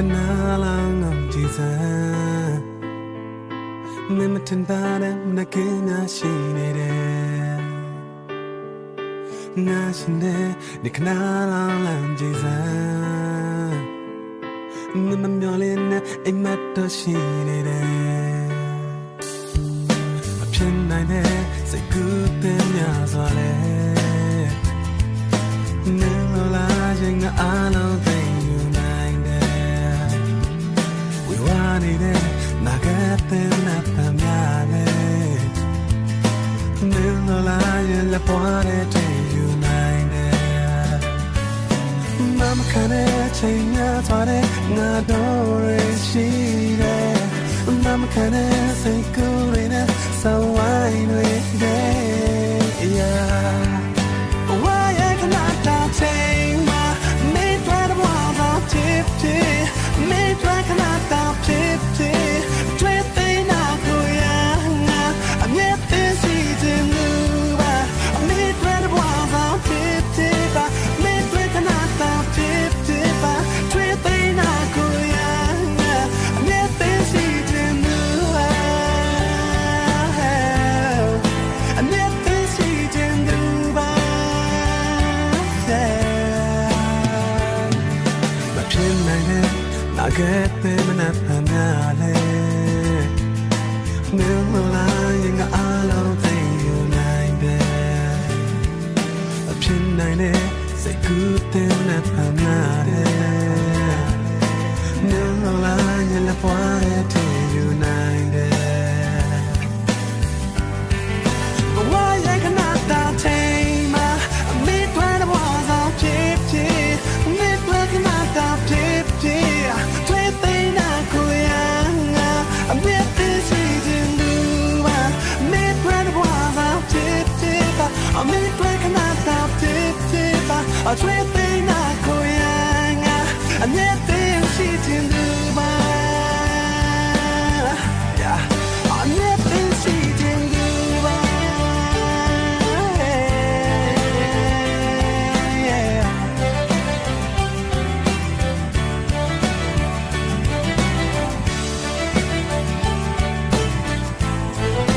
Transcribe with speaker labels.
Speaker 1: ကနာလာငုံကြည့်စမ်းမင်းမတင်ပါနဲ့မကင်းနာရှိနေတယ်နာရှင်တဲ့ဒီကနာလာလမ်းကြည့်စမ်းမင်းမမျော်လင့်နဲ့အိမ်မက်တော့ရှိနေတယ်မဖြစ်နိုင်တဲ့စိတ်ကူးတဲ့များစွာလဲ နေတဲ့နာကတဲ့နာပမာနဲ့နင်းလာရဲ့လပွားတဲ့တည်ယူနိုင်တယ်မမခနဲ့ချိန်ညာသွားတဲ့ငါတော့ရရှိတယ်မမခနဲ့စိတ်ကူးရတဲ့စဝိုင်းတွေတဲ့ yeah ဝါရဲ့ခဏတာချိန်မှာမေးတဲ့ဘဝတော့ tip tip မေးတဲ့ခဏ နာကဲ့တဲ့မနက်ဖြန်များလဲမင်းမလာရင်ငါအားလုံးသိယူနိုင်တယ်မဖြ a trip.